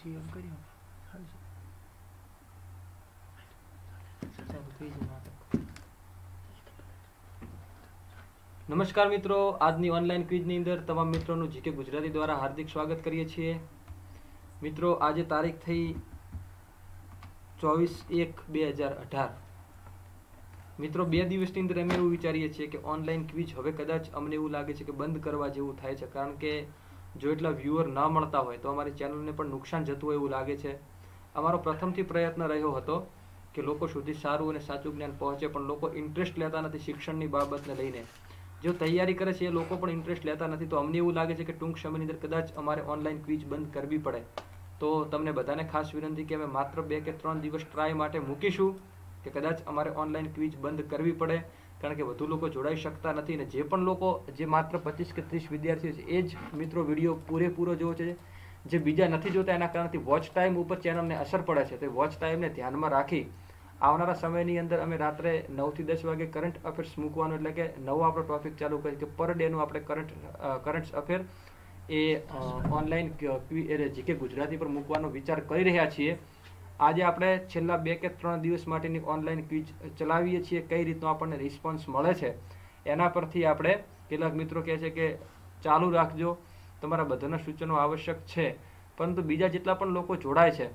પછી એમ કરી હાલશે ચાલો થઈ જાય નાટક નમસ્કાર મિત્રો, આજની ઓનલાઈન ક્વિઝની અંદર તમામ મિત્રોનું જીકે ગુજરાતી દ્વારા હાર્દિક સ્વાગત કરીએ છીએ. મિત્રો, આજે તારીખ થઈ ચોવીસ એક બે હજાર અઢાર. મિત્રો, બે દિવસની અંદર અમે એવું વિચારીએ છીએ કે ઓનલાઈન ક્વિઝ હવે કદાચ અમને એવું લાગે છે કે બંધ કરવા જેવું થાય છે. કારણ કે જો એટલા વ્યૂઅર ન મળતા હોય તો અમારી ચેનલને પણ નુકસાન જતું હોય એવું લાગે છે. અમારો પ્રથમથી પ્રયત્ન રહ્યો હતો કે લોકો સુધી સારું અને સાચું જ્ઞાન પહોંચે, પણ લોકો ઇન્ટરેસ્ટ લેતા નથી શિક્ષણની બાબતને લઈને. જો તૈયારી કરે છે એ લોકો પણ ઇન્ટરેસ્ટ લેતા નથી, તો અમને એવું લાગે છે કે ટૂંક સમયની અંદર કદાચ અમારે ઓનલાઈન ક્વિઝ બંધ કરવી પડે. તો તમને બધાને ખાસ વિનંતી કે અમે માત્ર બે કે ત્રણ દિવસ ટ્રાય માટે મૂકીશું કે કદાચ અમારે ઓનલાઈન ક્વિઝ બંધ કરવી પડે. કારણ કે વધુ લોકો જોડાઈ શકતા નથી અને જે પણ લોકો, જે માત્ર પચીસ કે ત્રીસ વિદ્યાર્થીઓ છે, એ જ મિત્રો વીડિયો પૂરેપૂરો જોવો છે, જે બીજા નથી જોતા એના કારણથી વોચ ટાઈમ ઉપર ચેનલને અસર પડે છે. તો વોચ ટાઈમને ધ્યાનમાં રાખી આવનારા સમયની અંદર અમે રાત્રે નવથી દસ વાગે કરંટ અફેર્સ મૂકવાનું, એટલે કે નવો આપણો ટોપિક ચાલુ કરીએ કે પર ડેનું આપણે કરંટ કરંટ અફેર એ ઓનલાઈન એટલે જીકે ગુજરાતી પર મૂકવાનો વિચાર કરી રહ્યા છીએ. આજે આપણે છેલ્લા બે કે ત્રણ દિવસ માટેની ઓનલાઈન ક્વિઝ ચલાવીએ છીએ, કઈ રીતનો આપણને રિસ્પોન્સ મળે છે. એના પરથી આપણે કેટલાક મિત્રો કહે છે કે ચાલુ રાખજો, તમારા બધાના સૂચનો આવશ્યક છે, પરંતુ બીજા જેટલા પણ લોકો જોડાય છે,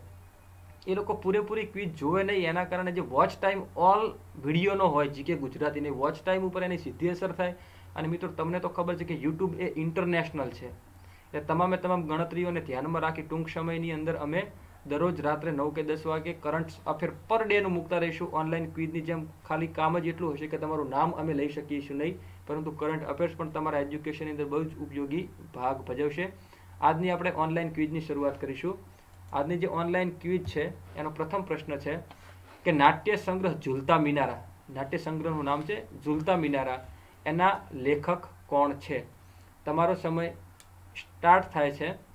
એ લોકો પૂરેપૂરી ક્વિઝ જોવે નહીં, એના કારણે જે વોચ ટાઈમ ઓલ વિડીયોનો હોય જીકે ગુજરાતીની વોચ ટાઈમ ઉપર એની સીધી અસર થાય, અને મિત્રો તમને તો ખબર છે કે યુટ્યુબ એ ઇન્ટરનેશનલ છે. એટલે તમામે તમામ ગણતરીઓને ધ્યાનમાં રાખી ટૂંક સમયની અંદર અમે દરરોજ રાત્રે નવ કે દસ વાગે કરંટ અફેર પર ડેનું મૂકતા રહીશું. ઓનલાઈન ક્વિઝની જેમ ખાલી કામ જ એટલું હશે કે તમારું નામ અમે લઈ શકીશું નહીં. પરંતુ કરંટ અફેર્સ પણ તમારા એજ્યુકેશનની અંદર બહુ જ ઉપયોગી ભાગ ભજવશે. આજની આપણે ઓનલાઈન ક્વિઝની શરૂઆત કરીશું. આજની જે ઓનલાઈન ક્વિઝ છે, એનો પ્રથમ પ્રશ્ન છે કે નાટ્ય સંગ્રહ ઝૂલતા મિનારા. નાટ્ય સંગ્રહનું નામ છે ઝૂલતા મિનારા. એના લેખક કોણ છે? તમારો સમય સ્ટાર્ટ થાય છે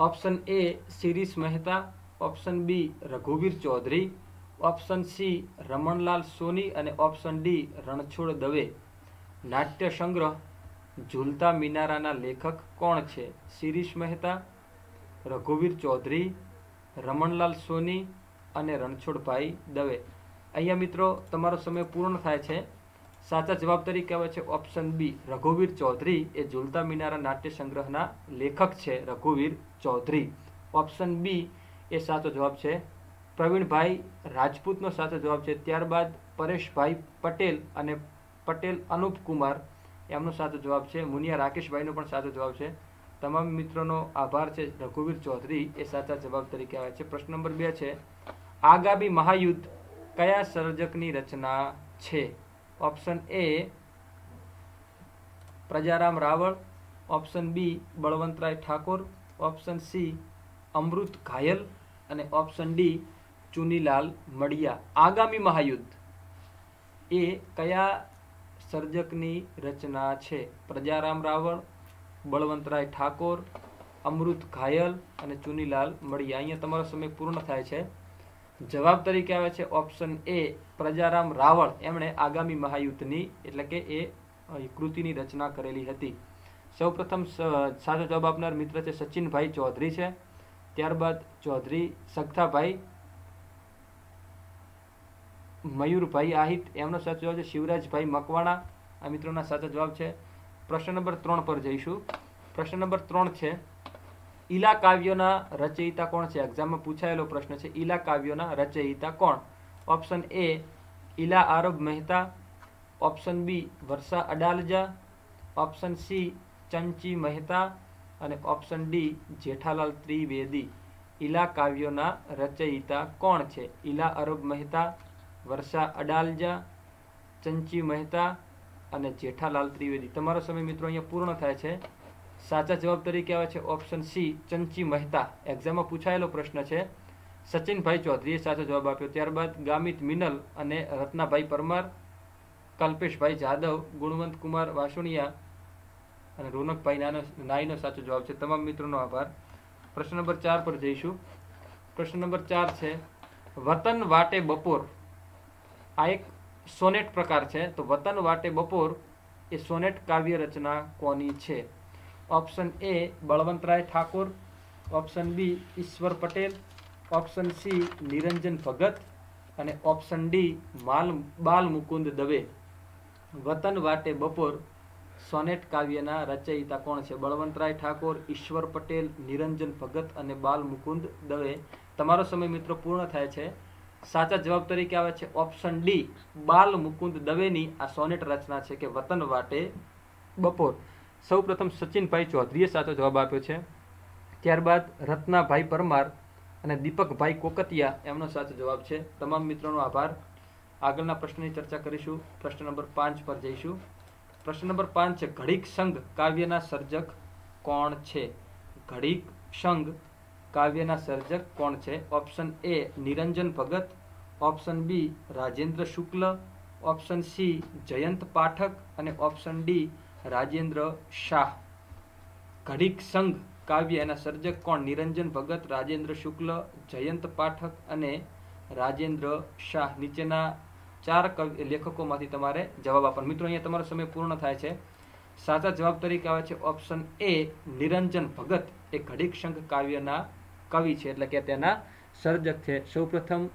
option A Shirish Mehta option B રઘુવીર Chaudhari option C Ramanlal Soni અને ઓપ્શન ડી રણછોડ દવે નાટ્ય સંગ્રહ ઝૂલતા મિનારાના લેખક કોણ છે શિરીષ મહેતા રઘુવીર ચૌધરી રમણલાલ સોની અને રણછોડભાઈ દવે અહીંયા મિત્રો તમારો સમય પૂર્ણ થાય છે સાચા જવાબ તરીકે આવે છે ઓપ્શન બી રઘુવીર ચૌધરી એ ઝુલતા મિનારા નાટ્ય સંગ્રહના લેખક છે રઘુવીર ચૌધરી. ઓપ્શન બી એ સાચો જવાબ છે. પ્રવીણભાઈ રાજપૂતનો સાચો જવાબ છે. ત્યારબાદ પરેશભાઈ પટેલ અને પટેલ અનુપ કુમાર એમનો સાચો જવાબ છે. મુનિયા રાકેશભાઈનો પણ સાચો જવાબ છે. તમામ મિત્રોનો આભાર છે. રઘુવીર ચૌધરી એ સાચા જવાબ તરીકે આવે છે. પ્રશ્ન નંબર બે છે, આગામી મહાયુદ્ધ કયા સર્જકની રચના છે? Option A Prajaram Raval option B Balwantray Thakor option C Amrut Ghayal અને ઓપ્શન ડી ચુનીલાલ મડિયા આગામી મહાયુદ્ધ એ કયા સર્જકની રચના છે? પ્રજારામ રાવળ બળવંતરાય ઠાકોર, અમૃત ઘાયલ અને ચુનીલાલ મડિયા. અહીંયા તમારો સમય પૂર્ણ થાય છે. જવાબ તરીકે આવે છે ઓપ્શન એ પ્રજારામ રાવળ. એમણે આગામી મહાયુદ્ધની, એટલે કે એ કૃતિની રચના કરેલી હતી. સૌપ્રથમ સાચો જવાબ આપનાર મિત્ર છે સચિનભાઈ ચૌધરી છે. ત્યારબાદ ચૌધરી સગથાભાઈ મયુરભાઈ આહિત. એમનો સાચો જવાબ છે શિવરાજભાઈ મકવાણા. આ મિત્રોના સાચો જવાબ છે પ્રશ્ન નંબર ત્રણ પર જઈશું. પ્રશ્ન નંબર ત્રણ છે ઈલા કાવ્યોના રચયિતા કોણ છે? એક્ઝામમાં પૂછાયેલો પ્રશ્ન છે, ઈલા કાવ્યોના રચયિતા કોણ? Option A Ila Arab Mehta. Option B Varsha Adalja. Option C Chanchi Mehta. અને ઓપ્શન ડી જેઠાલાલ ત્રિવેદી. ઈલા કાવ્યોના રચયિતા કોણ છે? ઈલા અરબ મહેતા, વર્ષા અડાલજા, ચંચી મહેતા અને જેઠાલાલ ત્રિવેદી. તમારો સમય મિત્રો અહીંયા પૂર્ણ થાય છે. સાચા જવાબ તરીકે આવે છે ઓપ્શન સી ચંચી મહેતા. એક્ઝામમાં પૂછાયેલો પ્રશ્ન છે, સચિનભાઈ ચૌધરીએ સાચો જવાબ આપ્યો. ત્યારબાદ ગામિત મિનલ અને રત્નાભાઈ પરમાર, કલ્પેશભાઈ જાદવ, ગુણવંત કુમાર વાસુણિયા અને રોનકભાઈ નાનો, નાઈનો સાચો જવાબ છે. તમામ મિત્રોનો આભાર. પ્રશ્ન નંબર ચાર પર જઈશું. પ્રશ્ન નંબર ચાર છે, વતન વાટે બપોર. આ એક સોનેટ પ્રકાર છે. તો વતન વાટે બપોર એ સોનેટ કાવ્ય રચના કોની છે? Option A Balwantray Thakor option B Ishwar Patel option C Niranjan Bhagat અને ઓપ્શન ડી માલ બાલ મુકુંદ દવે વતન વાટે બપોર, સોનેટ કાવ્યના રચયિતા કોણ છે? બળવંતરાય ઠાકોર, ઈશ્વર પટેલ, નિરંજન ભગત અને બાલ મુકુંદ દવે. તમારો સમય મિત્રો પૂર્ણ થાય છે. સાચા જવાબ તરીકે આવે છે ઓપ્શન ડી બાલ મુકુંદ દવેની આ સોનેટ રચના છે કે વતન વાટે બપોર. સૌ પ્રથમ સચિનભાઈ ચૌધરીએ સાચો જવાબ આપ્યો છે. ત્યારબાદ રત્નાભાઈ પરમાર અને દીપકભાઈ કોકતિયા એમનો સાચો જવાબ છે. તમામ મિત્રોનો આભાર. આગળના પ્રશ્નની ચર્ચા કરીશું. પ્રશ્ન નંબર પાંચ પર જઈશું. પ્રશ્ન નંબર પાંચ છે, ઘડીક સંઘ કાવ્યના સર્જક કોણ છે? ઘડીક સંઘ કાવ્યના સર્જક કોણ છે? Option A Niranjan Bhagat, option B Rajendra Shukla, option C Jayant Pathak અને ઓપ્શન ડી રાજેન્દ્ર શાહ. ઘડીક સંઘ કાવ્ય એના સર્જક કોણ? નિરંજન ભગત, રાજેન્દ્ર શુક્લ, જયંત પાઠક અને રાજેન્દ્ર શાહ. નીચેના ચાર કવિ, લેખકોમાંથી તમારે જવાબ આપવાનો. મિત્રો, અહીંયા તમારો સમય પૂર્ણ થાય છે. સાચા જવાબ તરીકે આવે છે ઓપ્શન એ, નિરંજન ભગત. એ ઘડીક શંખ કાવ્યના કવિ છે, એટલે કે તેના સર્જક છે. સૌપ્રથમ,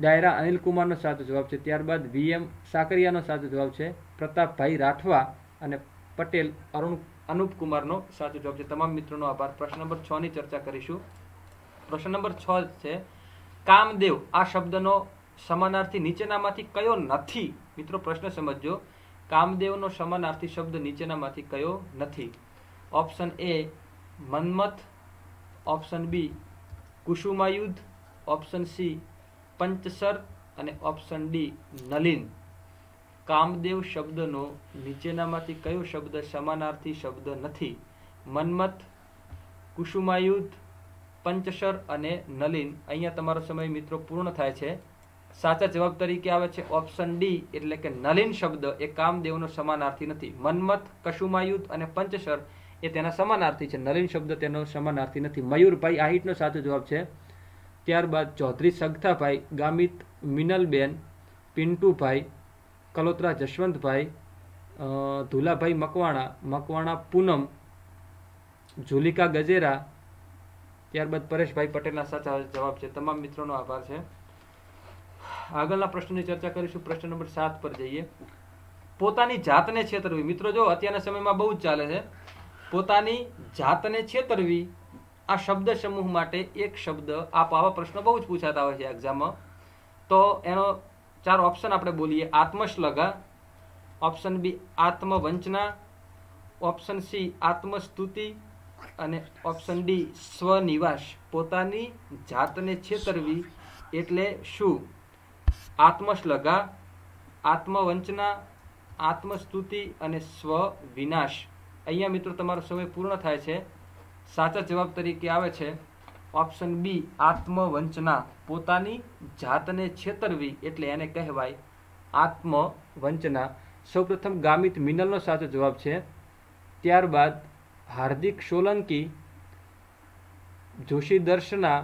ડાયરા અનિલ કુમારનો સાચો જવાબ છે. ત્યારબાદ વીએમ સાકરિયાનો સાચો જવાબ છે. પ્રતાપભાઈ રાઠવા અને પટેલ અરુણ અનુપ કુમારનો સાચો જવાબ છે. તમામ મિત્રોનો આભાર. પ્રશ્ન નંબર છ ની ચર્ચા કરીશું. પ્રશ્ન નંબર છ છે, કામદેવ, આ શબ્દનો સમાનાર્થી નીચેનામાંથી કયો નથી? મિત્રો, પ્રશ્ન સમજજો. કામદેવનો સમાનાર્થી શબ્દ નીચેનામાંથી કયો નથી? ઓપ્શન એ, મન્મથ. ઓપ્શન બી કુસુમાયુદ્ધ ઓપ્શન સી, પંચસર. અને ઓપ્શન ડી, નલિન. કામદેવ શબ્દનો નીચેનામાંથી કયો શબ્દ સમાનાર્થી શબ્દ નથી? મન્મથ કુસુમાયુદ્ધ પંચસર અને નલિન. અહીંયા તમારો સમય મિત્રો પૂર્ણ થાય છે. સાચા જવાબ તરીકે આવે છે ઓપ્શન ડી, એટલે કે નલિન શબ્દ એ કામદેવનો સમાનાર્થી નથી. મન્મથ કશુમાયુદ્ધ અને પંચસર એ તેના સમાનાર્થી છે. નલિન શબ્દ તેનો સમાનાર્થી નથી. મયુરભાઈ આહિટનો સાચો જવાબ છે. ત્યારબાદ ચૌધરી સગથાભાઈ, ગામિત, મિનલબેન, પિન્ટુભાઈ કલોત્રા, જશવંતભાઈ ધુલાભાઈ મકવાણા મકવાણા પૂનમ, ઝુલિકા ગજેરા, ત્યારબાદ પરેશભાઈ પટેલના સાચા જવાબ છે. તમામ મિત્રોનો આભાર છે. આગળના પ્રશ્નની ચર્ચા કરીશું. પ્રશ્ન નંબર સાત પર જઈએ. પોતાની જાતને છેતરવી. મિત્રો, જો અત્યારના સમયમાં બહુ જ ચાલે છે, પોતાની જાતને છેતરવી આ શબ્દ સમૂહ માટે એક શબ્દ આપ આવા પ્રશ્નો બહુ જ પૂછાતા હોય છે એક્ઝામમાં તો એનો ચાર ઓપ્શન આપણે બોલીએ. આત્મશ્લઘા ઓપ્શન બી આત્મવંચના ઓપ્શન સી આત્મસ્તુતિ અને ઓપ્શન ડી સ્વનિવાસ. પોતાની જાતને છેતરવી એટલે શું? આત્મશ્લઘા, આત્મવંચના, આત્મસ્તુતિ અને સ્વ વિનાશ અહીંયા મિત્રો તમારો સમય પૂર્ણ થાય છે. સાચા જવાબ તરીકે આવે છે. ઓપ્શન બી આત્મવંચના. પોતાની જાતને છેતરવી એટલે એને કહેવાય આત્મવંચના. સૌપ્રથમ ગામિત મિનલનો સાચો જવાબ છે. ત્યારબાદ હાર્દિક સોલંકી જોશી દર્શના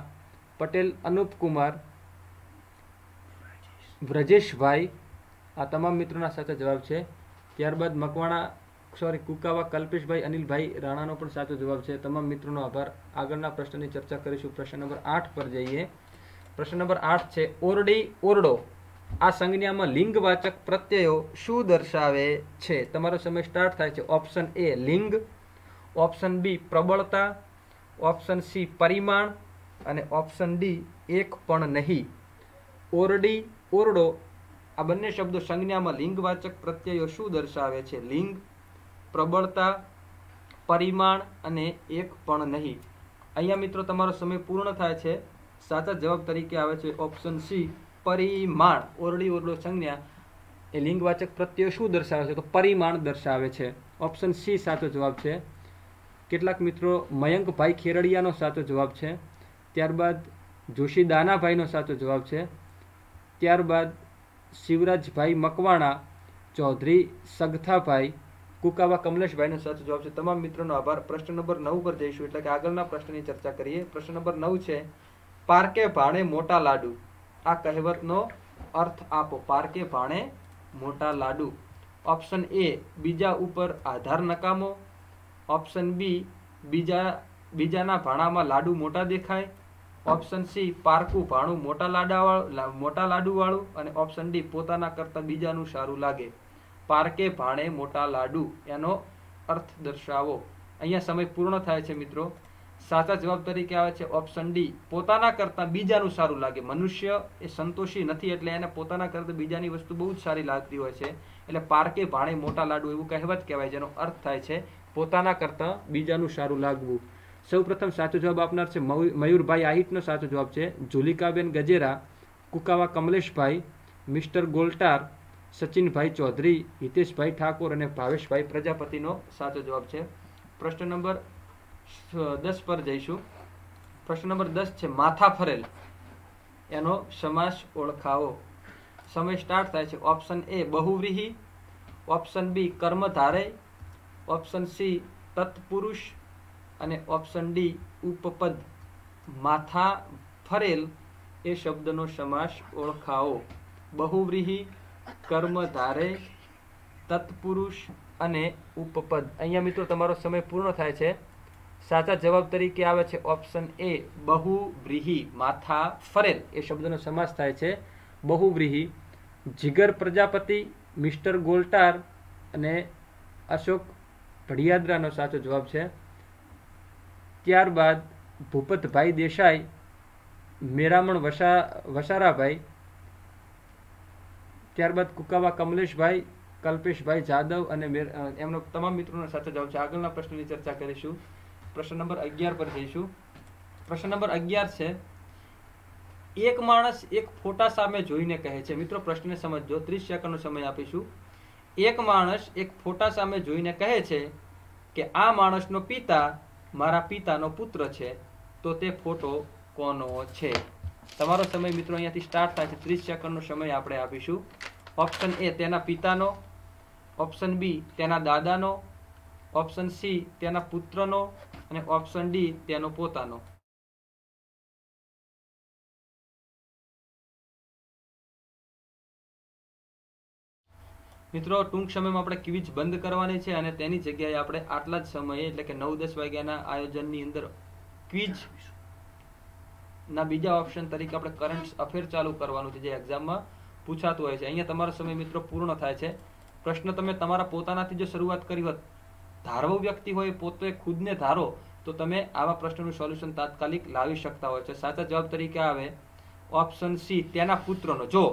પટેલ અનુપકુમાર વ્રજેશભાઈ, આ તમામ મિત્રોના સાચા જવાબ છે. ત્યારબાદ મકવાણા સોરી કુકાવા, કલ્પેશભાઈ, અનિલભાઈ રાણાનો પણ સાચો જવાબ છે. તમામ મિત્રોનો આભાર. આગળના પ્રશ્નની ચર્ચા કરીશું. પ્રશ્ન નંબર આઠ પર જઈએ. પ્રશ્ન નંબર આઠ છે, ઓરડી ઓરડો. આ સંજ્ઞામાં લિંગવાચક પ્રત્યયો શું દર્શાવે છે? તમારો સમય સ્ટાર્ટ થાય છે. ઓપ્શન એ લિંગ. ઓપ્શન બી પ્રબળતા. ઓપ્શન સી પરિમાણ. અને ઓપ્શન ડી એક પણ નહીં. ઓરડી ઓરડો, આ બંને શબ્દો સંજ્ઞામાં લિંગવાચક પ્રત્યયો શું દર્શાવે છે? લિંગ, પ્રબળતા, પરિમાણ અને એક પણ નહીં. અહીંયા મિત્રો, તમારો સમય પૂર્ણ થાય છે. સાચા જવાબ તરીકે આવે છે ઓપ્શન સી પરિમાણ. ઓરડી ઓરડો સંજ્ઞા એ લિંગવાચક પ્રત્યે શું દર્શાવે છે? તો પરિમાણ દર્શાવે છે. ઓપ્શન સી સાચો જવાબ છે. કેટલાક મિત્રો મયંકભાઈ ખેરડિયાનો સાચો જવાબ છે. ત્યારબાદ જોશી દાનાભાઈનો સાચો જવાબ છે. ત્યારબાદ શિવરાજભાઈ મકવાણા, ચૌધરી સગથાભાઈ, કુકાવા કમલેશભાઈનો સાચો જવાબ છે. તમામ મિત્રોનો આભાર. પ્રશ્ન નંબર નવ પર જઈશું, એટલે કે આગળના પ્રશ્નની ચર્ચા કરીએ. પ્રશ્ન નંબર નવ છે પારકે ભાણે મોટા લાડુ. આ કહેવતનો અર્થ આપો, પારકે ભાણે મોટા લાડુ. ઓપ્શન એ, બીજા ઉપર આધાર નકામો. ઓપ્શન બી, બીજા, બીજાના ભાણામાં લાડુ મોટા દેખાય. ઓપ્શન સી, પારકું ભાણું મોટા લાડાવાળું મોટા લાડુવાળું અને ઓપ્શન ડી, પોતાના કરતાં બીજાનું સારું લાગે. પારકે ભાણે મોટા લાડુ, એનો અર્થ દર્શાવો. અહીંયા સમય પૂર્ણ થાય છે મિત્રો. સાચા જવાબ તરીકે આવે છે ઓપ્શન ડી પોતાના કરતાં બીજાનું સારું લાગે. મનુષ્ય એ સંતોષી નથી એટલે એને પોતાના કરતાં બીજાની વસ્તુ બહુ જ સારી લાગતી હોય છે. એટલે પારકે ભાણે મોટા લાડુ એવું કહેવત કહેવાય જેનો અર્થ થાય છે પોતાના કરતાં બીજાનું સારું લાગવું. સૌ પ્રથમ સાચો જવાબ આપનાર છે મયુરભાઈ આહિટનો સાચો જવાબ છે જુલિકાબેન ગજેરા, કુકાવા કમલેશભાઈ, મિસ્ટર ગોલ્ટાર, સચિનભાઈ ચૌધરી, હિતેશભાઈ ઠાકોર અને ભાવેશભાઈ પ્રજાપતિનો સાચો જવાબ છે. પ્રશ્ન નંબર દસ પર જઈશું. પ્રશ્ન નંબર દસ છે, માથા ફરેલ. એનો સમાસ ઓળખાવો. સમય સ્ટાર્ટ થાય છે ઓપ્શન એ બહુવ્રીહી. ઓપ્શન બી કર્મધારે ઓપ્શન સી તત્પુરુષ. અને ઓપ્શન ડી ઉપપદ. માથા ફરેલ એ શબ્દનો સમાસ ઓળખાવો. બહુવ્રીહી કર્મધારે તત્પુરુષ અને ઉપપદ. અહીંયા મિત્રો, તમારો સમય પૂર્ણ થાય છે. સાચા જવાબ તરીકે આવે છે ઓપ્શન એ બહુવ્રીહી, માથા ફરેલ. એ શબ્દનો સમાસ થાય છે બહુવ્રીહી, જીગર પ્રજાપતિ, મિસ્ટર ગોલ્ટાર અને અશોક ભડિયાદરાનો સાચો જવાબ છે. ત્યારબાદ ભૂપતભાઈ દેસાઈ, મેરામણ વસા, વસારાભાઈ, ત્યારબાદ કુકાવા કમલેશભાઈ, કલ્પેશભાઈ જાદવ અને એમનો તમામ મિત્રોનો સાચો જવાબ છે. આગળના પ્રશ્નની ચર્ચા કરીશું. પ્રશ્ન નંબર અગિયાર પર જઈશું. પ્રશ્ન નંબર અગિયાર છે, એક માણસ એક ફોટા સામે જોઈને કહે છે. મિત્રો, પ્રશ્નને સમજજો. ત્રીસ સેકન્ડનો સમય આપીશું. એક માણસ એક ફોટા સામે જોઈને કહે છે કે, આ માણસનો પિતા મારા પિતાનો પુત્ર છે. તો તે ફોટો કોનો છે? તમારો સમય મિત્રો અહીંયાથી સ્ટાર્ટ થાય છે. ત્રીસ સેકન્ડનો સમય આપણે આપીશું. ઓપ્શન એ તેના પિતાનો. ઓપ્શન બી તેના દાદાનો. ઓપ્શન સી તેના પુત્રનો અને ઓપ્શન ડી તેનો પોતાનો. મિત્રો, ટૂંક સમયમાં આપણે ક્વિઝ બંધ કરવાની છે અને તેની જગ્યાએ આપણે આટલા જ સમયે, એટલે કે નવ દસ વાગ્યાના આયોજનની અંદર ક્વિઝ ના બીજા ઓપ્શન તરીકે આપણે કરંટ અફેર ચાલુ કરવાનું છે, જે એક્ઝામમાં પૂછાતું હોય છે. અહીંયા તમારો સમય મિત્રો પૂર્ણ થાય છે. પ્રશ્ન તમે તમારા પોતાનાથી જો શરૂઆત કરી હોત ધારવો વ્યક્તિ હોય, પોતે ખુદને ધારો, તો તમે આવા પ્રશ્નનું સોલ્યુશન તાત્કાલિક લાવી શકતા હોય છે. સાચા જવાબ તરીકે આવે ઓપ્શન સી, તેના પુત્રનો. જો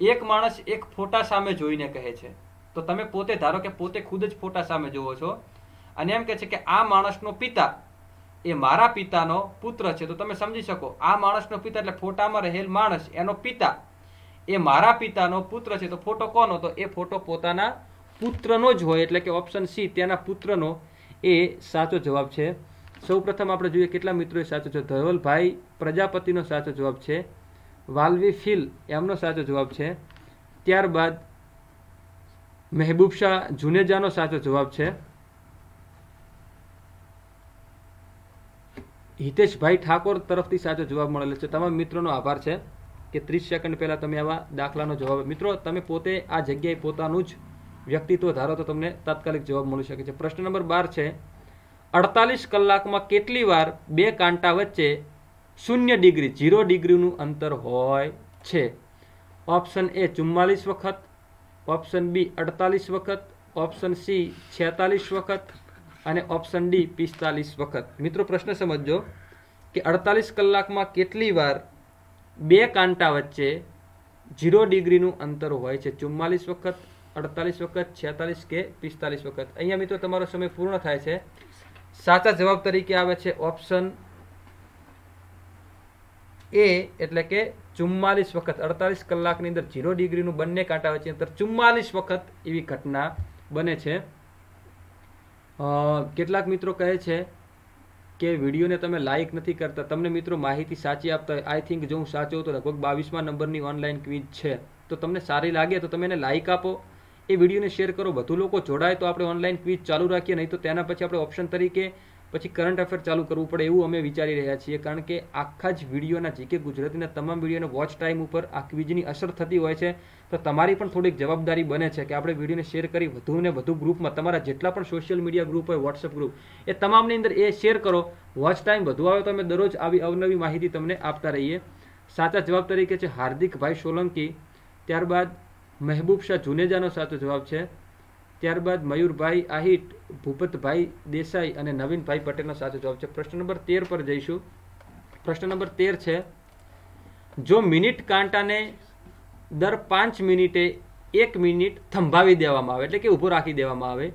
એક માણસ એક ફોટા સામે જોઈને કહે છે, તો તમે પોતે ધારો કે પોતે ખુદ જ ફોટા સામે જોવો છો. અને એમ કે છે કે આ માણસનો પિતા એ મારા પિતાનો પુત્ર છે. તો તમે સમજી શકો, આ માણસનો પિતા એટલે ફોટામાં રહેલ માણસ, એનો પિતા એ મારા પિતાનો પુત્ર છે. તો ફોટો કોનો? તો એ ફોટો પોતાના પુત્રનો જ હોય એટલે કે ઓપ્શન સી તેના પુત્રનો, એ સાચો જવાબ છે. સૌપ્રથમ આપણે જોઈએ કેટલા મિત્રોએ સાચો છે ધવલભાઈ પ્રજાપતિનો સાચો જવાબ છે. વાલ્વી ફિલ એમનો સાચો જવાબ છે. ત્યારબાદ મહેબૂબ શાહ જુનેજાનો સાચો જવાબ છે. હિતેશભાઈ ઠાકોર તરફથી સાચો જવાબ મળેલો છે. તમામ મિત્રોનો આભાર છે કે ત્રીસ સેકન્ડ પહેલાં તમે આવા દાખલાનો જવાબ મિત્રો, તમે પોતે આ જગ્યાએ પોતાનું જ વ્યક્તિત્વ ધારો તો તમને તાત્કાલિક જવાબ મળી શકે છે. પ્રશ્ન નંબર બાર છે, અડતાલીસ કલાકમાં કેટલી વાર બે કાંટા વચ્ચે શૂન્ય ડિગ્રી, ઝીરો ડિગ્રીનું અંતર હોય છે? ઓપ્શન એ ચુમ્માલીસ વખત, ઓપ્શન બી અડતાલીસ વખત, ઓપ્શન સી છેતાલીસ વખત અને ઓપ્શન ડી પિસ્તાલીસ વખત. મિત્રો, પ્રશ્ન સમજજો કે અડતાલીસ કલાકમાં કેટલી વાર બે કાંટા વચ્ચે ઝીરો ડિગ્રીનું અંતર હોય છે? ચુમ્માલીસ વખત અડતાલીસ વખત, છેતાલીસ કે પિસ્તાલીસ વખત. અહીંયા મિત્રો તમારો સમય પૂર્ણ થાય છે. સાચા જવાબ તરીકે આવે છે ઓપ્શન એ, એટલે કે ચુમ્માલીસ વખત. અડતાલીસ કલાકની અંદર ઝીરો ડિગ્રીનું બંને કાંટા વચ્ચે અંતર ચુમ્માલીસ વખત એવી ઘટના બને છે. કેટલાક મિત્રો કહે છે કે વિડીયોને તમે લાઇક નથી કરતા. તમને મિત્રો માહિતી સાચી આપતા હોય. આઈ થિંક જો હું સાચો તો લગભગ બાવીસમાં નંબરની ઓનલાઈન ક્વિઝ છે. તો તમને સારી લાગે તો તમે એને લાઇક આપો. એ વિડીયોને શેર કરો. વધુ લોકો જોડાય તો આપણે ઓનલાઈન ક્વિઝ ચાલુ રાખીએ, નહીં તો તેના પછી આપણે ઓપ્શન તરીકે પછી કરંટ અફેર ચાલુ કરવું પડે એવું અમે વિચારી રહ્યા છીએ. કારણ કે આખા જ વિડીયોના જીકે ગુજરાતીના તમામ વિડીયોના વોચ ટાઈમ ઉપર આ ક્વિઝની અસર થતી હોય છે. તો તમારી પણ થોડીક જવાબદારી બને છે કે આપણે વિડીયોને શેર કરી વધુ ને વધુ ગ્રુપમાં તમારા જેટલા પણ સોશિયલ મીડિયા ગ્રુપ હોય વોટ્સઅપ ગ્રુપ એ તમામની અંદર એ શેર કરો. વોચ ટાઈમ વધુ આવે તો અમે દરરોજ આવી અવનવી માહિતી તમને આપતા રહીએ. સાચા જવાબ તરીકે છે હાર્દિકભાઈ સોલંકી. ત્યારબાદ મહેબૂબ શાહ જુનેજાનો સાચો જવાબ છે. ત્યારબાદ મયુરભાઈ આહિટ, ભૂપતભાઈ દેસાઈ અને નવીનભાઈ પટેલનો સાચો જવાબ છે. પ્રશ્ન નંબર તેર પર જઈશું. પ્રશ્ન નંબર તેર છે, જો મિનિટ કાંટાને દર પાંચ મિનિટે એક મિનિટ થંભાવી દેવામાં આવે, એટલે કે ઊભો રાખી દેવામાં આવે,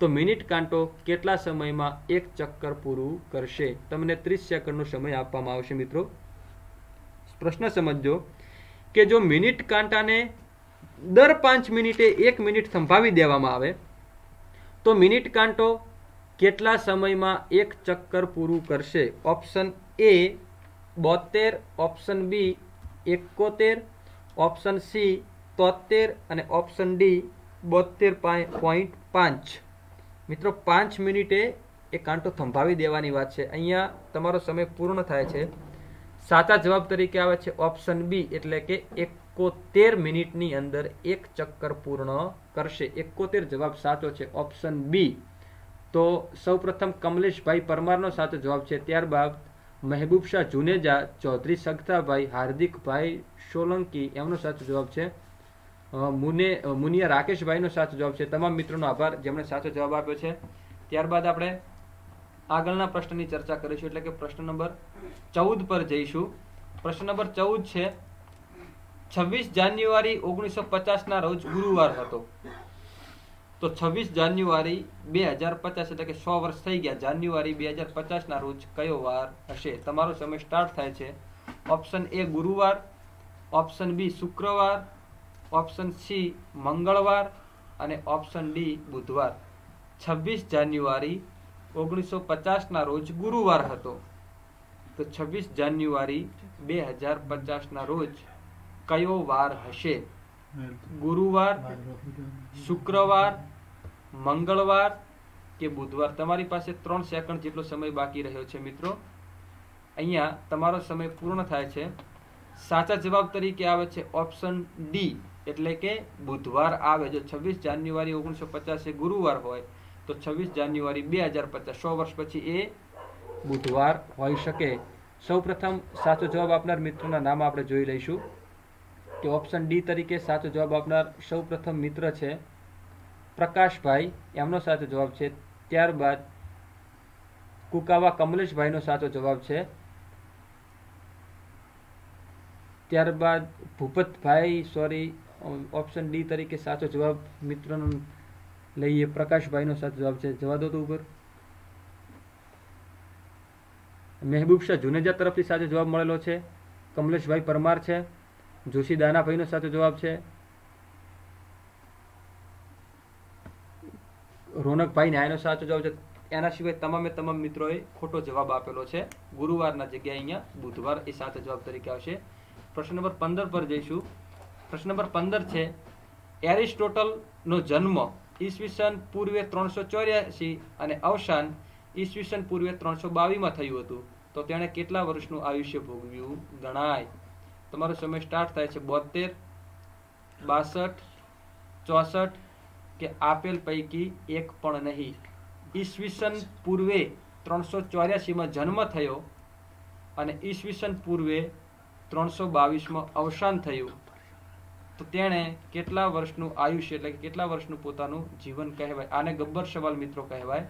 તો મિનિટ કાંટો કેટલા સમયમાં એક ચક્કર પૂરું કરશે? તમને ત્રીસ સેકન્ડનો સમય આપવામાં આવશે મિત્રો. પ્રશ્ન સમજજો કે જો મિનિટ કાંટાને દર પાંચ મિનિટે એક મિનિટ સંભાવી દેવામાં આવે, તો મિનિટ કાંટો કેટલા સમયમાં એક ચક્કર પૂરું કરશે? ઓપ્શન એ બોતેર ઓપ્શન બી એકોતેર, ઓપ્શન સી તોતેર અને ઓપ્શન ડી બોતેર પોઈન્ટ પાંચ. મિત્રો, પાંચ મિનિટે એ કાંટો થંભાવી દેવાની વાત છે. અહીંયા તમારો સમય પૂર્ણ થાય છે. સાચા જવાબ તરીકે આવે છે ઓપ્શન બી, એટલે કે એકોતેર મિનિટની અંદર એક ચક્કર પૂર્ણ કરશે. એકોતેર જવાબ સાચો છે ઓપ્શન બી તો સૌપ્રથમ કમલેશભાઈ પરમારનો સાચો જવાબ છે. ત્યારબાદ મહેબૂબ શાહ જુનેજા, ચૌધરી સગતાભાઈ, હાર્દિકભાઈ સોલંકી, એમનો સાચો જવાબ છે. મુને મુનિયા રાકેશભાઈનો સાચો જવાબ છે. તમામ મિત્રોનો આભાર, જેમણે સાચો જવાબ આપ્યો છે. ત્યારબાદ આપણે આગળના પ્રશ્નની ચર્ચા કરીશું, એટલે કે પ્રશ્ન નંબર ચૌદ પર જઈશું. પ્રશ્ન નંબર ચૌદ છે છવ્વીસ જાન્યુઆરી ઓગણીસો પચાસના રોજ ગુરુવાર હતો. તો છવ્વીસ જાન્યુઆરી બે હજાર પચાસ એટલે કે સો વર્ષ થઈ ગયા. જાન્યુઆરી બે હજાર પચાસના રોજ કયો વાર હશે? તમારો સમય સ્ટાર્ટ થાય છે. ઓપ્શન એ ગુરુવાર ઓપ્શન બી શુક્રવાર ઓપ્શન સી મંગળવાર અને ઓપ્શન ડી બુધવાર. છવ્વીસ જાન્યુઆરી ઓગણીસો પચાસના રોજ ગુરુવાર હતો. તો છવ્વીસ જાન્યુઆરી બે હજાર પચાસના રોજ કયો વાર હશે ગુરુવાર શુક્રવાર મંગળવાર કે બુધવાર તમારી પાસે ત્રણ સેકન્ડ જેટલો સમય બાકી રહ્યો છે મિત્રો. અહીંયા તમારો સમય પૂર્ણ થાય છે. સાચા જવાબ તરીકે આવે છે ઓપ્શન ડી એટલે કે બુધવાર આવે. જો છવ્વીસ જાન્યુઆરી ઓગણીસો પચાસ એ ગુરુવાર હોય તો છવ્વીસ જાન્યુઆરી બે હજાર પચાસ સો વર્ષ પછી એ બુધવાર હોઈ શકે. સૌ પ્રથમ સાચો જવાબ આપનાર મિત્રોના નામ આપણે જોઈ લઈશું. કે ઓપ્શન ડી તરીકે સાચો જવાબ આપનાર સૌ પ્રથમ મિત્ર છે પ્રકાશભાઈ. એમનો સાચો જવાબ છે. ત્યારબાદ કુકાવા કમલેશભાઈનો સાચો જવાબ છે. ત્યારબાદ ભૂપતભાઈ સોરી ઓપ્શન ડી તરીકે સાચો જવાબ મિત્રોનો લઈએ. પ્રકાશભાઈનો સાચો જવાબ છે. જવા દો તો ઉપર. મહેબૂબ શાહ જુનેજા તરફથી સાચો જવાબ મળેલો છે. કમલેશભાઈ પરમાર છે. જોશી દાનાભાઈનો સાચો જવાબ છે? રોનકભાઈ ન્યાયનો સાચો જવાબ છે. એના સિવાય તમામે તમામ મિત્રોએ ખોટો જવાબ આપેલો છે. ગુરુવારના જગ્યાએ અહીંયા બુધવાર એ સાચો જવાબ તરીકે આવશે. પ્રશ્ન નંબર પંદર પર જઈશું. પ્રશ્ન નંબર પંદર છે એરિસ્ટોટલનો જન્મ ઈસવીસન પૂર્વે ત્રણસો ચોર્યાસી અને અવસાન ઈસવીસન પૂર્વે ત્રણસો બાવીસમાં થયું હતું. તો તેણે કેટલા વર્ષનું આયુષ્ય ભોગવ્યું? ગણાય. તમારો સમય સ્ટાર્ટ થાય છે બોતેર, બાસઠ, ચોસઠ કે આપેલ પૈકી એક પણ નહીં. ઈસવીસન પૂર્વે ત્રણસો ચોર્યાસીમાં જન્મ થયો અને ઈસવીસન પૂર્વે ત્રણસો બાવીસમાં અવસાન થયું. તો તેણે કેટલા વર્ષનું આયુષ્ય એટલે કેટલા વર્ષનું પોતાનું જીવન કહેવાય? આને ગબ્બર સવાલ મિત્રો કહેવાય.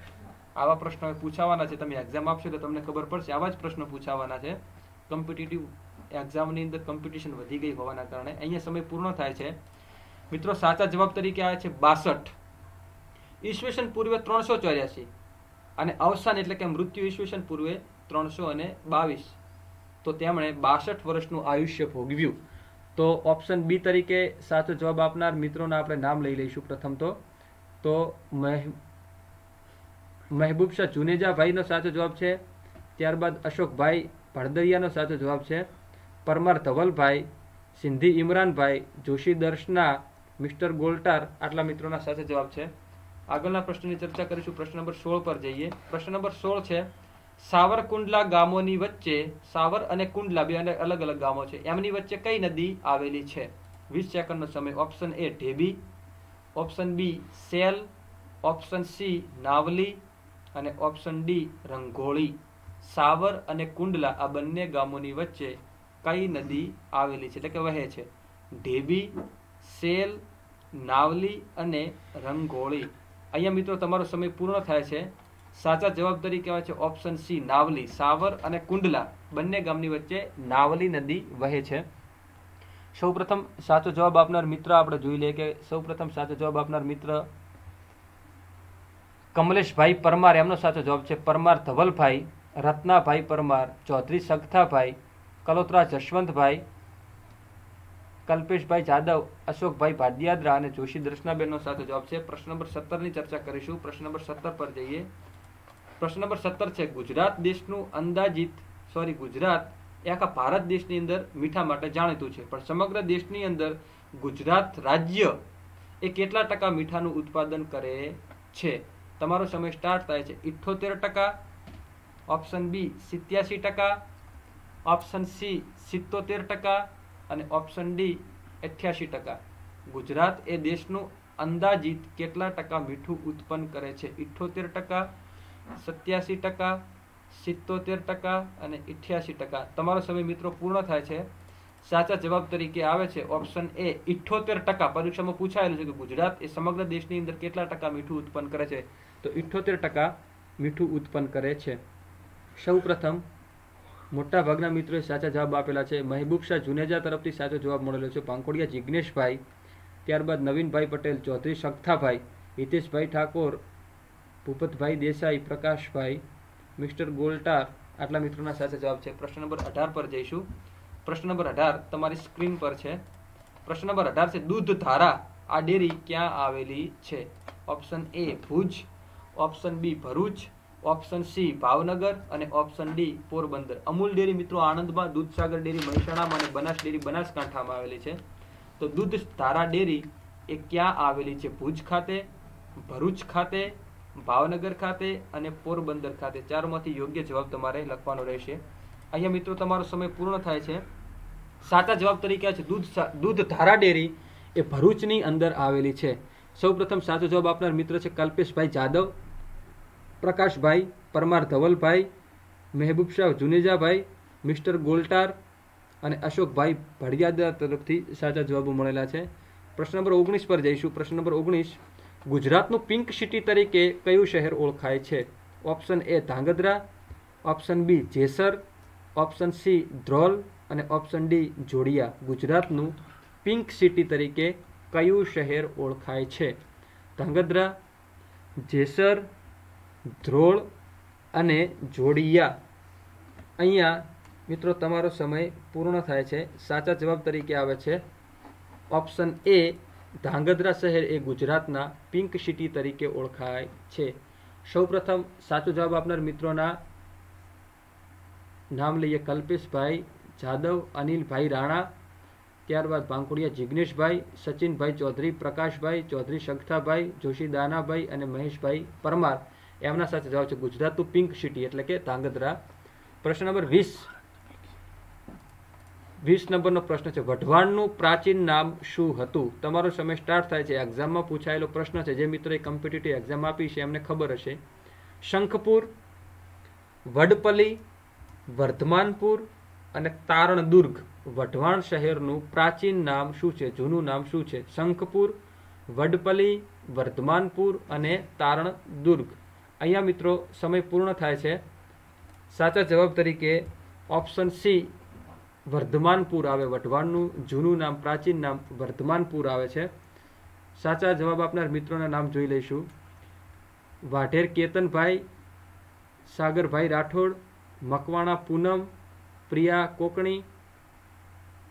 આવા પ્રશ્નો પૂછાવાના છે. તમે એક્ઝામ આપશો તો તમને ખબર પડશે. આવા જ પ્રશ્નો પૂછાવાના છે. કોમ્પિટિટિવ એક્ઝામની અંદર કોમ્પિટિશન વધી ગઈ હોવાના કારણે અહીંયા સમય પૂર્ણ થાય છે. મિત્રો, સાચા જવાબ તરીકે આવે છે બાસઠ. ઈસવીસન પૂર્વે ત્રણસો ચોર્યાસી અને અવસાન એટલે કે મૃત્યુ ઈસવીસન પૂર્વે ત્રણસો અને બાવીસ. તો તેમણે બાસઠ વર્ષનું આયુષ્ય ભોગવ્યું. તો ઓપ્શન બી તરીકે સાચો જવાબ આપનાર મિત્રોના આપણે નામ લઈ લઈશું પ્રથમ તો. તો મહેબૂબ શાહ જુનેજાભાઈનો સાચો જવાબ છે. ત્યારબાદ અશોકભાઈ ભડદરિયાનો સાચો જવાબ છે પરમાર ધવલભાઈ, સિંધી ઇમરાનભાઈ, જોશી દર્શના, મિસ્ટર ગોલ્ટાર, આટલા મિત્રોના સાચો જવાબ છે. આગળના પ્રશ્નની ચર્ચા કરીશું. પ્રશ્ન નંબર સોળ પર જઈએ. પ્રશ્ન નંબર સોળ છે, સાવરકુંડલા ગામોની વચ્ચે સાવર અને કુંડલા બે અલગ અલગ ગામો છે. એમની વચ્ચે કઈ નદી આવેલી છે? વીસ સેકન્ડનો સમય. ઓપ્શન એ ઢેબી, ઓપ્શન બી સેલ, ઓપ્શન સી નાવલી અને ઓપ્શન ડી રંઘોળી સાવર અને કુંડલા આ બંને ગામોની વચ્ચે કઈ નદી આવેલી છે? એટલે કે વહે છે. ઢેબી, સેલ, નાવલી અને રંગોળી. અહીંયા મિત્રો તમારો સમય પૂર્ણ થાય છે. સાચા જવાબ તરીકે આવે છે ઓપ્શન સી, નાવલી. સાવર અને કુંડલા બંને ગામની વચ્ચે નાવલી નદી વહે છે. સૌપ્રથમ સાચો જવાબ આપનાર મિત્ર આપણે જોઈ લઈએ કે સૌપ્રથમ સાચો જવાબ આપનાર મિત્ર કમલેશભાઈ પરમાર. એમનો સાચો જવાબ છે પરમાર ધવલભાઈ. રત્નાભાઈ પરમાર, ચૌધરી સગથાભાઈ, કલોત્રા જશવંતભાઈ, કલ્પેશભાઈ જાદવ, અશોકભાઈ ભાડિયાદરા અને જોશી દર્શનાબેનનો સાચો જવાબ છે. પ્રશ્ન નંબર સત્તરની ચર્ચા કરીશું. પ્રશ્ન નંબર સત્તર પર જઈએ. પ્રશ્ન નંબર સત્તર છે, ગુજરાત દેશનું અંદાજિત સોરી ગુજરાત એ આખા ભારત દેશની અંદર મીઠા માટે જાણીતું છે. પણ સમગ્ર દેશની અંદર ગુજરાત રાજ્ય એ કેટલા ટકા મીઠાનું ઉત્પાદન કરે છે? તમારો સમય સ્ટાર્ટ થાય છે. ઇઠ્ઠોતેર ટકા ઓપ્શન બી સિત્યાસી ટકા. ઓપ્શન સી સિત્તોતેર ટકા. અને ઓપ્શન ડી અઠ્યાસી ટકા. ગુજરાત એ દેશનું અંદાજિત કેટલા ટકા મીઠું ઉત્પન્ન કરે છે? ઇઠ્ઠોતેર ટકા, સત્યાસી ટકા, સિત્તોતેર ટકા અને ઇઠ્યાસી ટકા. તમારો સમય મિત્રો પૂર્ણ થાય છે. સાચા જવાબ તરીકે આવે છે ઓપ્શન એ ઇઠ્ઠોતેર ટકા. પરીક્ષામાં પૂછાયેલું છે કે ગુજરાત એ સમગ્ર દેશની અંદર કેટલા ટકા મીઠું ઉત્પન્ન કરે છે? તો ઇઠ્ઠોતેર ટકા મીઠું ઉત્પન્ન કરે છે. સૌ પ્રથમ મોટા ભાગના મિત્રોએ સાચા જવાબ આપેલા છે. મહેબૂબ શાહ જુનેજા તરફથી સાચો જવાબ મળેલો છે. પાંકોડિયા જિગ્નેશભાઈ, ત્યારબાદ નવીનભાઈ પટેલ, ચૌધરી સખ્થાભાઈ હિતેશભાઈ ઠાકોર, ભૂપતભાઈ દેસાઈ, પ્રકાશભાઈ, મિસ્ટર ગોલ્ટાર આટલા મિત્રોના સાચા જવાબ છે. પ્રશ્ન નંબર અઢાર પર જઈશું. પ્રશ્ન નંબર અઢાર તમારી સ્ક્રીન પર છે. પ્રશ્ન નંબર અઢાર છે દૂધ ધારા આ ડેરી ક્યાં આવેલી છે? Option A Bhuj. Option B Bharuch. Option C Bhavnagar અને option D Porbandar. Amul dairy મિત્રો, આણંદમાં દૂધસાગર ડેરી, મહેસાણામાં અને બનાસ ડેરી બનાસકાંઠામાં આવેલી છે. તો દૂધ ધારા ડેરી એ ક્યાં આવેલી છે? ભુજ ખાતે, ભરૂચ ખાતે, ભાવનગર ખાતે અને પોરબંદર ખાતે. ચારમાંથી યોગ્ય જવાબ તમારે લખવાનો રહેશે. અહીંયા મિત્રો, તમારો સમય પૂર્ણ થાય છે. સાચા જવાબ તરીકે છે, દૂધ દૂધ ધારા ડેરી એ ભરૂચની અંદર આવેલી છે. સૌપ્રથમ સાચો જવાબ આપનાર મિત્ર છે કલ્પેશભાઈ જાદવ. પ્રકાશભાઈ, પરમાર ધવલભાઈ, મહેબૂબ શાહ જુનેજાભાઈ, મિસ્ટર ગોલટાર અને અશોકભાઈ ભડિયાદા તરફથી સાચા જવાબો મળેલા છે. પ્રશ્ન નંબર ઓગણીસ પર જઈશું. પ્રશ્ન નંબર ઓગણીસ, ગુજરાતનું પિંક સિટી તરીકે કયું શહેર ઓળખાય છે? Option A Dhrangadhra, option B Jesar, option C Dhrol અને ઓપ્શન ડી જોડિયા. ગુજરાતનું પિંક સિટી તરીકે કયું શહેર ઓળખાય છે? ધાંગધ્રા, જેસર ધ્રોળ અને જોડિયા. અહીંયા મિત્રો, તમારો સમય પૂર્ણ થાય છે. સાચા જવાબ તરીકે આવે છે. ઓપ્શન એ, ધાંગધ્રા શહેર એ ગુજરાતના પિંક સિટી તરીકે ઓળખાય છે. સૌપ્રથમ સાચો જવાબ આપનાર મિત્રોના નામ લઈએ કલ્પેશભાઈ જાદવ, અનિલભાઈ રાણા, ત્યારબાદ ભાંકુડિયા જિગ્નેશભાઈ, સચિનભાઈ ચૌધરી, પ્રકાશભાઈ ચૌધરી, શંખથાભાઈ, જોશી દાનાભાઈ અને મહેશભાઈ પરમાર. એમના સાથે જવાબ છે ગુજરાતનું પિંક સિટી એટલે કે ધાંગધ્રા. પ્રશ્ન નંબર વીસ. વીસ નંબરનો પ્રશ્ન છે, વઢવાણનું પ્રાચીન નામ શું હતું? તમારો સમય સ્ટાર્ટ થાય છે. એક્ઝામમાં પૂછાયેલો પ્રશ્ન છે. જે મિત્રોએ કોમ્પિટિટિવ એક્ઝામ આપી છે, એમને ખબર હશે. શંખપુર, વડપલી, વર્ધમાનપુર અને તારણ દુર્ગ વઢવાણ શહેરનું પ્રાચીન નામ શું છે? જૂનું નામ શું છે? શંખપુર, વડપલી, વર્ધમાનપુર અને તારણ દુર્ગ અહીંયા મિત્રો સમય પૂર્ણ થાય છે. સાચા જવાબ તરીકે ઓપ્શન સી વર્ધમાનપુર આવે. વઢવાણનું જૂનું નામ, પ્રાચીન નામ વર્ધમાનપુર આવે છે. સાચા જવાબ આપનાર મિત્રોના નામ જોઈ લઈશું. વાઢેર કેતનભાઈ, સાગરભાઈ રાઠોડ, મકવાણા પૂનમ, પ્રિયા કોકણી,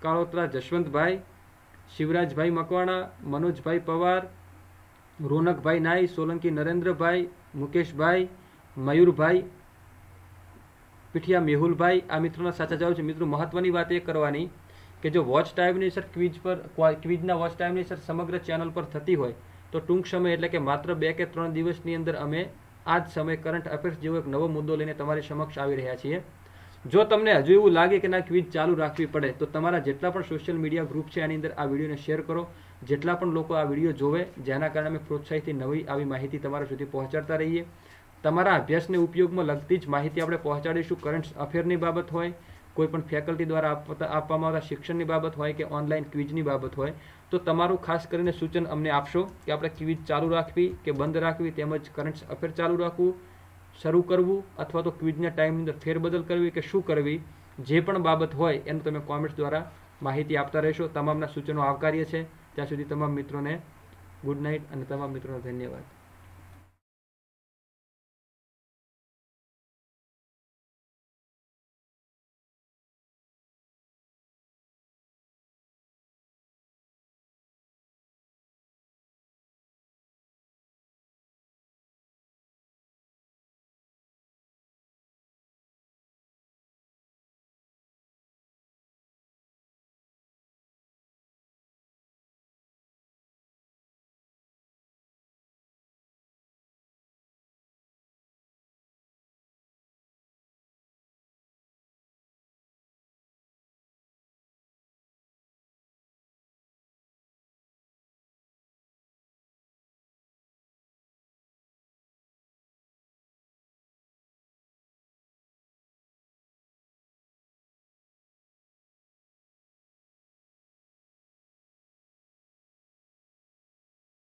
કાળોતરા જશવંતભાઈ, શિવરાજભાઈ મકવાણા, મનોજભાઈ પવાર, રોનકભાઈ નાઈ, સોલંકી નરેન્દ્રભાઈ મુકેશભાઈ, મયુરભાઈ, પીઠિયા મેહુલભાઈ, આ મિત્રોના સાચા જવાબ છે. મિત્રો, મહત્વની વાત એ કરવાની કે જો વોચ ટાઈમની સર ક્વિઝ પર ક્વિઝના વોચ ટાઈમની સર સમગ્ર ચેનલ પર થતી હોય, તો ટૂંક સમય એટલે કે માત્ર બે કે ત્રણ દિવસની અંદર અમે આ જ સમય કરંટ અફેર્સ જેવો એક નવો મુદ્દો લઈને તમારી સમક્ષ આવી રહ્યા છીએ. જો તમને હજુ એવું લાગે કે ના ક્વિઝ ચાલુ રાખવી પડે, તો તમારા જેટલા પણ સોશિયલ મીડિયા ગ્રુપ છે, આની અંદર આ વિડીયોને શેર કરો. જેટલા પણ લોકો આ વીડિયો જોવે, જેના કારણે અમે પ્રોત્સાહિતથી નવી આવી માહિતી તમારા સુધી પહોંચાડતા રહીએ. તમારા અભ્યાસને ઉપયોગમાં લગતી જ માહિતી આપણે પહોંચાડીશું. કરંટ અફેરની બાબત હોય, કોઈ પણ ફેકલ્ટી દ્વારા આપવામાં આવતા શિક્ષણની બાબત હોય કે ઓનલાઈન ક્વિઝની બાબત હોય, તો તમારું ખાસ કરીને સૂચન અમને આપશો કે આપણે ક્વિઝ ચાલુ રાખવી કે બંધ રાખવી તેમજ કરંટ અફેર ચાલુ રાખવું, શરૂ કરવું અથવા તો ક્વિઝના ટાઈમની અંદર ફેરબદલ કરવી કે શું કરવી, જે પણ બાબત હોય એનું તમે કોમેન્ટ્સ દ્વારા માહિતી આપતા રહેશો. તમામના સૂચનો આવકાર્ય છે. ત્યાં સુધી તમામ મિત્રોને ગુડ નાઇટ અને તમામ મિત્રોને ધન્યવાદ.